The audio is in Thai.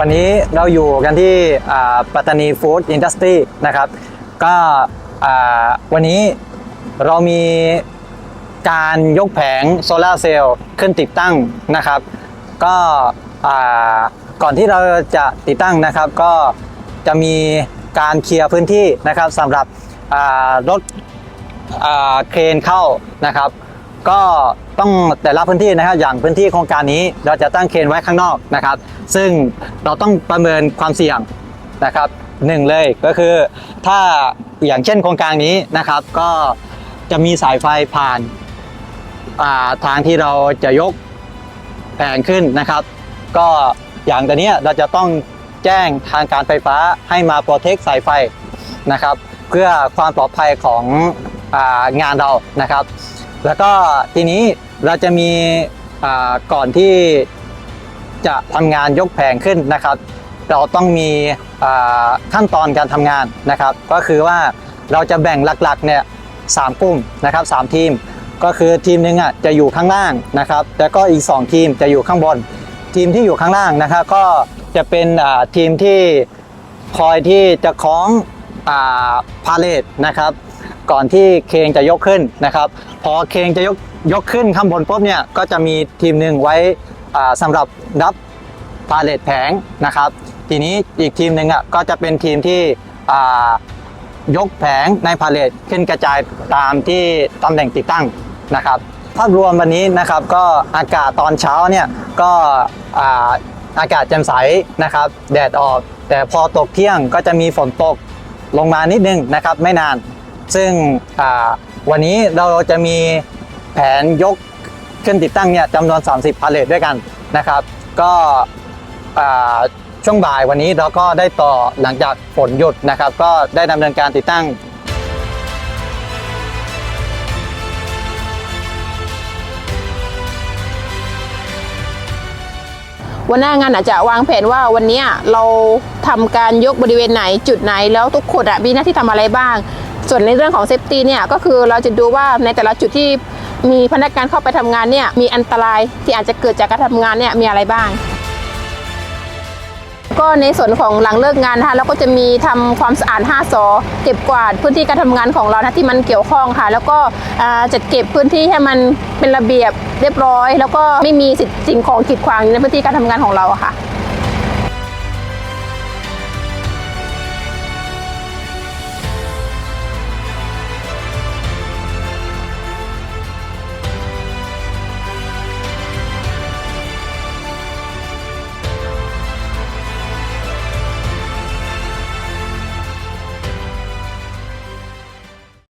วันนี้เราอยู่กันที่ปัตตานีฟู้ดอินดัสทรีนะครับ ก็วันนี้เรามีการยกแผงโซลาเซลล์ขึ้นติดตั้งนะครับ ก็ก่อนที่เราจะติดตั้งนะครับ ก็จะมีการเคลียร์พื้นที่นะครับสำหรับรถเครนเข้านะครับ ก็ต้องแต่ละพื้นที่นะครับอย่างพื้นที่โครงการนี้เราจะตั้งเครนไว้ข้างนอกนะครับ ซึ่งเราต้องประเมินความเสี่ยงนะครับหนึ่งเลยก็คือถ้าอย่างเช่นโครงการนี้นะครับ ก็จะมีสายไฟผ่านาทางที่เราจะยกแผงขึ้นนะครับ ก็อย่างตัวนี้เราจะต้องแจ้งทางการไฟฟ้าให้มาโปรเทคสายไฟนะครับ เพื่อความปลอดภัยขององานเรานะครับ แล้วก็ทีนี้เราจะมีก่อนที่จะทำงานยกแผงขึ้นนะครับ เราต้องมีขั้นตอนการทำงานนะครับ ก็คือว่าเราจะแบ่งหลักๆเนี่ยสามกลุ่มนะครับสามทีม ก็คือทีมหนึ่งอะจะอยู่ข้างล่างนะครับ แล้วก็อีก 2 ทีมจะอยู่ข้างบน ทีมที่อยู่ข้างล่างนะครับ ก็จะเป็นทีมที่คอยที่จะคล้องอพาเลทนะครับ ก่อนที่เคงจะยกขึ้นนะครับ พอเคงจะยกยกขึ้นข้างบนปุ๊บเนี่ยก็จะมีทีมหนึ่งไว้อ่าสำหรับรับพาเลทแผงนะครับ ทีนี้อีกทีมหนึ่งอะก็จะเป็นทีมที่ยกแผงในพาเลทขึ้นกระจายตามที่ตำแหน่งติดตั้งนะครับภาพรวมวันนี้นะครับก็อากาศตอนเช้าเนี่ยก็อาอากาศแจ่มใสนะครับ แดดออก แต่พอตกเที่ยงก็จะมีฝนตกลงมานิดนึงนะครับ ไม่นาน ซึ่งวันนี้เราจะมีแผนยกขึ้นติดตั้งเนี่ยจำนวน 30 พาเลทด้วยกันนะครับ ก็ช่วงบ่ายวันนี้เราก็ได้ต่อหลังจากฝนหยุดนะครับ ก็ได้ดำเนินการติดตั้งวันหน้างานอาจจะวางแผนว่าวันนี้เราทำการยกบริเวณไหนจุดไหนแล้วทุกคนมีหน้าที่ทำอะไรบ้าง ส่วนในเรื่องของเซฟตี้เนี่ยก็คือเราจะดูว่าในแต่ละจุดที่มีพนักงานเข้าไปทำงานเนี่ยมีอันตรายที่อาจจะเกิดจากการทำงานเนี่ยมีอะไรบ้าง ก็ในส่วนของหลังเลิกงานนะคะเราก็จะมีทำความสะอาด5ซอเก็บกวาดพื้นที่การทำงานของเรานะที่มันเกี่ยวข้องค่ะ แล้วก็จัดเก็บพื้นที่ให้มันเป็นระเบียบเรียบร้อย แล้วก็ไม่มีสิ่งของกีดขวางในพื้นที่การทำงานของเราค่ะ